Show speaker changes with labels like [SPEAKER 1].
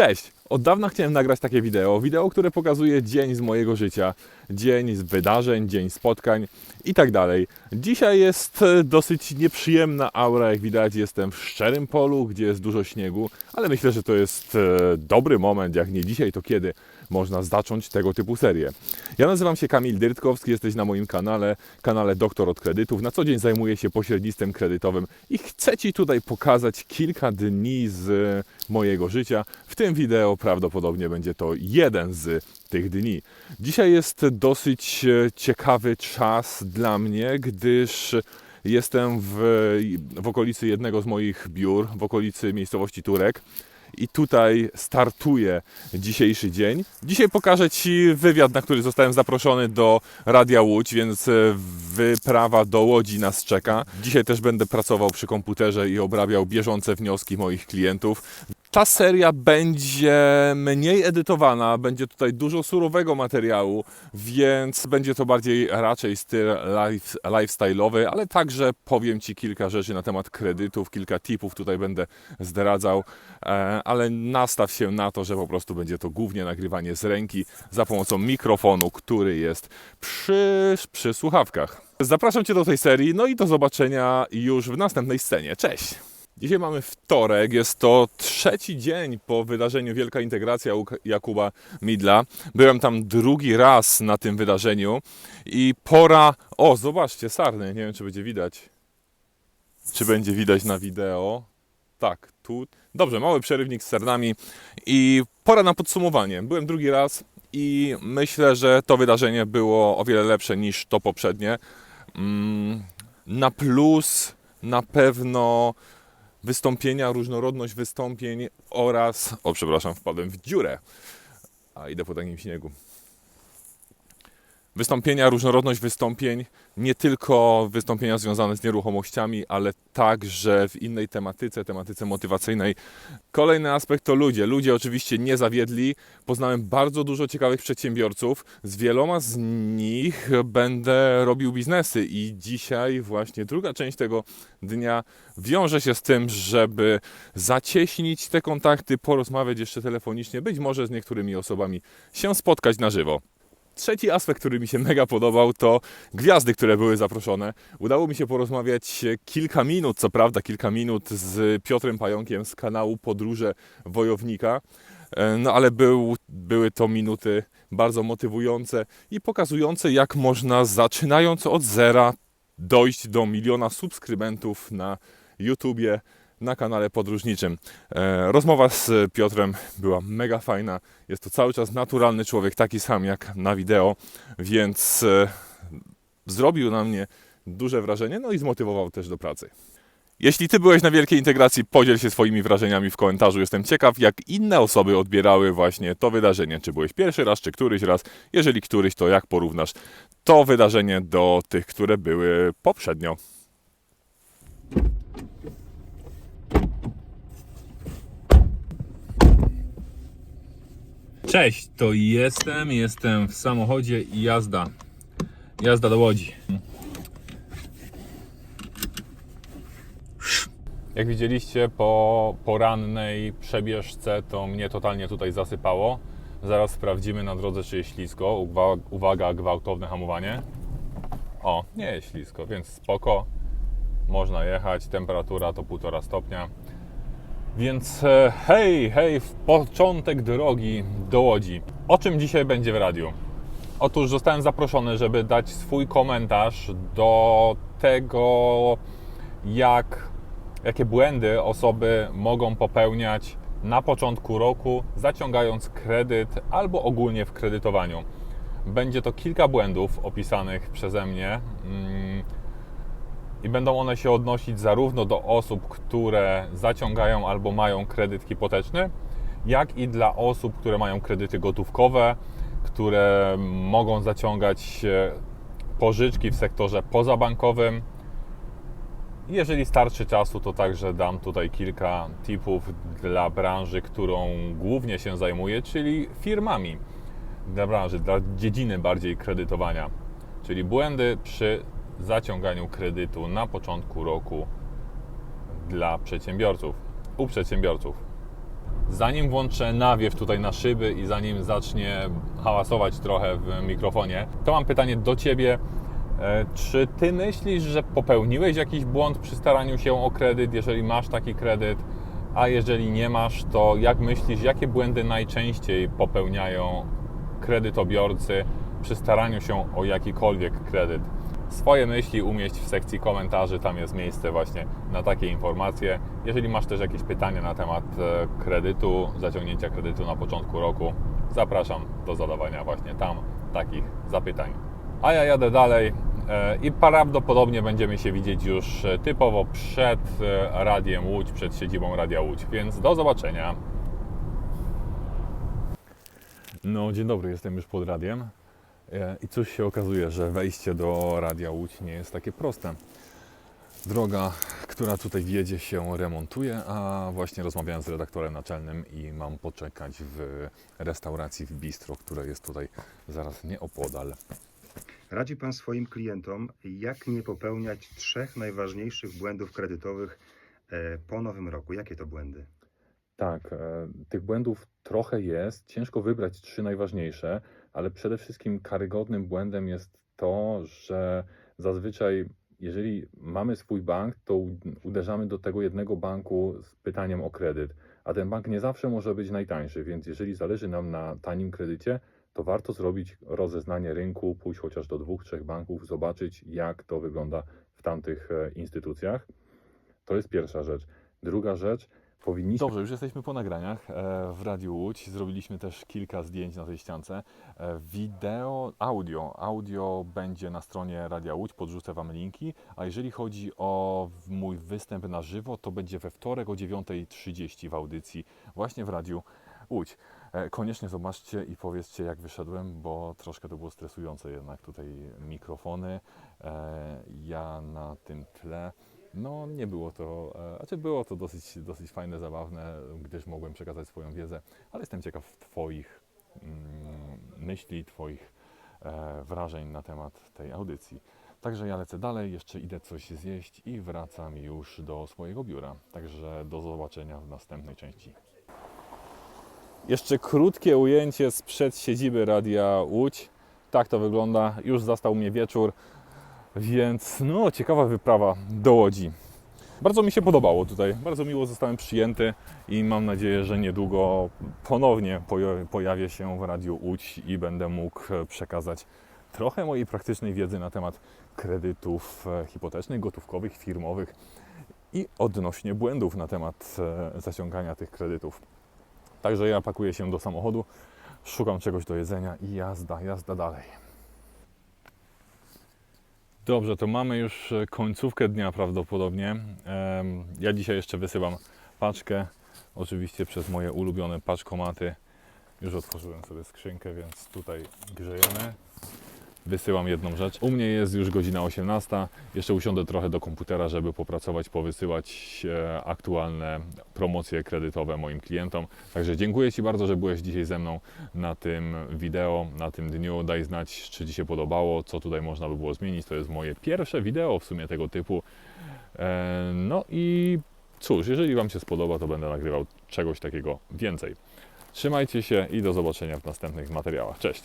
[SPEAKER 1] Cześć! Od dawna chciałem nagrać takie wideo. Wideo, które pokazuje dzień z mojego życia. Dzień z wydarzeń, dzień spotkań i tak dalej. Dzisiaj jest e, dosyć nieprzyjemna aura, jak widać. Jestem w szczerym polu, gdzie jest dużo śniegu, ale myślę, że to jest e, dobry moment, jak nie dzisiaj, to kiedy można zacząć tego typu serię. Ja nazywam się Kamil Dyrtkowski, jesteś na moim kanale, kanale Doktor od Kredytów. Na co dzień zajmuję się pośrednictwem kredytowym i chcę Ci tutaj pokazać kilka dni z mojego życia. W tym wideo prawdopodobnie będzie to jeden z tych dni. Dzisiaj jest dosyć e, ciekawy czas dla mnie, gdyż jestem w, w okolicy jednego z moich biur, w okolicy miejscowości Turek. I tutaj startuje dzisiejszy dzień. Dzisiaj pokażę Ci wywiad, na który zostałem zaproszony do Radia Łódź, więc e, wyprawa do Łodzi nas czeka. Dzisiaj też będę pracował przy komputerze i obrabiał bieżące wnioski moich klientów. Ta seria będzie mniej edytowana, będzie tutaj dużo surowego materiału, więc będzie to bardziej raczej styl life, lifestyle'owy, ale także powiem Ci kilka rzeczy na temat kredytów, kilka tipów tutaj będę zdradzał, e, ale nastaw się na to, że po prostu będzie to głównie nagrywanie z ręki za pomocą mikrofonu, który jest przy, przy słuchawkach. Zapraszam Cię do tej serii, no i do zobaczenia już w następnej scenie. Cześć! Dzisiaj mamy wtorek, jest to trzeci dzień po wydarzeniu Wielka Integracja Jakuba Midla. Byłem tam drugi raz na tym wydarzeniu i pora... O, zobaczcie, sarny, nie wiem czy będzie widać. Czy będzie widać na wideo? Tak, tu. Dobrze, mały przerywnik z sarnami i pora na podsumowanie. Byłem drugi raz i myślę, że to wydarzenie było o wiele lepsze niż to poprzednie. Mm, Na plus na pewno wystąpienia, różnorodność wystąpień oraz. O, przepraszam, wpadłem w dziurę. A idę po takim śniegu. Wystąpienia, różnorodność wystąpień, nie tylko wystąpienia związane z nieruchomościami, ale także w innej tematyce, tematyce motywacyjnej. Kolejny aspekt to ludzie. Ludzie oczywiście nie zawiedli. Poznałem bardzo dużo ciekawych przedsiębiorców. Z wieloma z nich będę robił biznesy i dzisiaj właśnie druga część tego dnia wiąże się z tym, żeby zacieśnić te kontakty, porozmawiać jeszcze telefonicznie, być może z niektórymi osobami się spotkać na żywo. Trzeci aspekt, który mi się mega podobał, to gwiazdy, które były zaproszone. Udało mi się porozmawiać kilka minut, co prawda kilka minut z Piotrem Pająkiem z kanału Podróże Wojownika. E, No ale był, były to minuty bardzo motywujące i pokazujące, jak można zaczynając od zera dojść do miliona subskrybentów na YouTubie, na kanale podróżniczym. E, Rozmowa z Piotrem była mega fajna. Jest to cały czas naturalny człowiek, taki sam jak na wideo, więc e, zrobił na mnie duże wrażenie, no i zmotywował też do pracy. Jeśli Ty byłeś na wielkiej integracji, podziel się swoimi wrażeniami w komentarzu. Jestem ciekaw, jak inne osoby odbierały właśnie to wydarzenie. Czy byłeś pierwszy raz, czy któryś raz? Jeżeli któryś, to jak porównasz to wydarzenie do tych, które były poprzednio? Cześć, to jestem, jestem w samochodzie i jazda. Jazda do Łodzi. Jak widzieliście po porannej przebieżce, to mnie totalnie tutaj zasypało. Zaraz sprawdzimy na drodze, czy jest ślisko. Uwaga, gwałtowne hamowanie. O, nie jest ślisko, więc spoko. Można jechać. Temperatura to 1,5 stopnia. Więc e, hej, hej, w początek drogi do Łodzi. O czym dzisiaj będzie w radiu? Otóż zostałem zaproszony, żeby dać swój komentarz do tego, jak, jakie błędy osoby mogą popełniać na początku roku, zaciągając kredyt albo ogólnie w kredytowaniu. Będzie to kilka błędów opisanych przeze mnie. Mm, i będą one się odnosić zarówno do osób, które zaciągają albo mają kredyt hipoteczny, jak i dla osób, które mają kredyty gotówkowe, które mogą zaciągać e, pożyczki w sektorze pozabankowym. Jeżeli starczy czasu, to także dam tutaj kilka tipów dla branży, którą głównie się zajmuję, czyli firmami. Dla branży, dla dziedziny bardziej kredytowania. Czyli błędy przy zaciąganiu kredytu na początku roku dla przedsiębiorców, u przedsiębiorców. zanim włączę nawiew tutaj na szyby i zanim zacznie hałasować trochę w mikrofonie, to mam pytanie do Ciebie. E, Czy Ty myślisz, że popełniłeś jakiś błąd przy staraniu się o kredyt, jeżeli masz taki kredyt? A jeżeli nie masz, to jak myślisz, jakie błędy najczęściej popełniają kredytobiorcy przy staraniu się o jakikolwiek kredyt? Swoje myśli umieść w sekcji komentarzy, tam jest miejsce właśnie na takie informacje. Jeżeli masz też jakieś pytania na temat e, kredytu, zaciągnięcia kredytu na początku roku, zapraszam do zadawania właśnie tam takich zapytań. A ja jadę dalej e, i prawdopodobnie będziemy się widzieć już e, typowo przed Radiem Łódź, przed siedzibą Radia Łódź, więc do zobaczenia. No, dzień dobry, jestem już pod radiem. E, I cóż się okazuje, że wejście do Radia Łódź nie jest takie proste. Droga, która tutaj wiedzie się remontuje, a właśnie rozmawiałem z redaktorem naczelnym i mam poczekać w restauracji w Bistro, które jest tutaj zaraz nieopodal.
[SPEAKER 2] Radzi Pan swoim klientom, jak nie popełniać trzech najważniejszych błędów kredytowych e, po nowym roku. Jakie to błędy?
[SPEAKER 1] Tak, e, tych błędów trochę jest. Ciężko wybrać trzy najważniejsze, ale przede wszystkim karygodnym błędem jest to, że zazwyczaj, jeżeli mamy swój bank, to uderzamy do tego jednego banku z pytaniem o kredyt, a ten bank nie zawsze może być najtańszy, więc jeżeli zależy nam na tanim kredycie, to warto zrobić rozeznanie rynku, pójść chociaż do dwóch, trzech banków, zobaczyć, jak to wygląda w tamtych e, instytucjach. To jest pierwsza rzecz. Druga rzecz, powinniśmy. Dobrze, już jesteśmy po nagraniach e, w Radiu Łódź. Zrobiliśmy też kilka zdjęć na tej ściance. E, Wideo, audio. Audio będzie na stronie Radia Łódź, podrzucę Wam linki. A jeżeli chodzi o mój występ na żywo, to będzie we wtorek o 9.30 w audycji właśnie w Radiu Łódź. E, Koniecznie zobaczcie i powiedzcie, jak wyszedłem, bo troszkę to było stresujące jednak tutaj mikrofony. Ja na tym tle. No, nie było to, e, znaczy było to dosyć, dosyć fajne, zabawne, gdyż mogłem przekazać swoją wiedzę, ale jestem ciekaw Twoich mm, myśli, Twoich e, wrażeń na temat tej audycji. Także ja lecę dalej, jeszcze idę coś zjeść i wracam już do swojego biura. Także do zobaczenia w następnej części. Jeszcze krótkie ujęcie sprzed siedziby Radia Łódź. Tak to wygląda. Już zastał mnie wieczór, więc no ciekawa wyprawa do Łodzi. Bardzo mi się podobało tutaj. Bardzo miło zostałem przyjęty i mam nadzieję, że niedługo ponownie poja- pojawię się w Radiu Łódź i będę mógł e, przekazać trochę mojej praktycznej wiedzy na temat kredytów e, hipotecznych, gotówkowych, firmowych i odnośnie błędów na temat e, zaciągania tych kredytów. Także ja pakuję się do samochodu, szukam czegoś do jedzenia i jazda, jazda dalej. Dobrze, to mamy już e, końcówkę dnia prawdopodobnie. Ja dzisiaj jeszcze wysyłam paczkę, oczywiście przez moje ulubione paczkomaty. Już otworzyłem sobie skrzynkę, więc tutaj grzejemy. Wysyłam jedną rzecz. U mnie jest już godzina 18. Jeszcze usiądę trochę do komputera, żeby popracować, powysyłać e, aktualne promocje kredytowe moim klientom. Także dziękuję Ci bardzo, że byłeś dzisiaj ze mną na tym wideo, na tym dniu. Daj znać, czy Ci się podobało, co tutaj można by było zmienić. To jest moje pierwsze wideo w sumie tego typu. E, No i cóż, jeżeli Wam się spodoba, to będę nagrywał czegoś takiego więcej. Trzymajcie się i do zobaczenia w następnych materiałach. Cześć!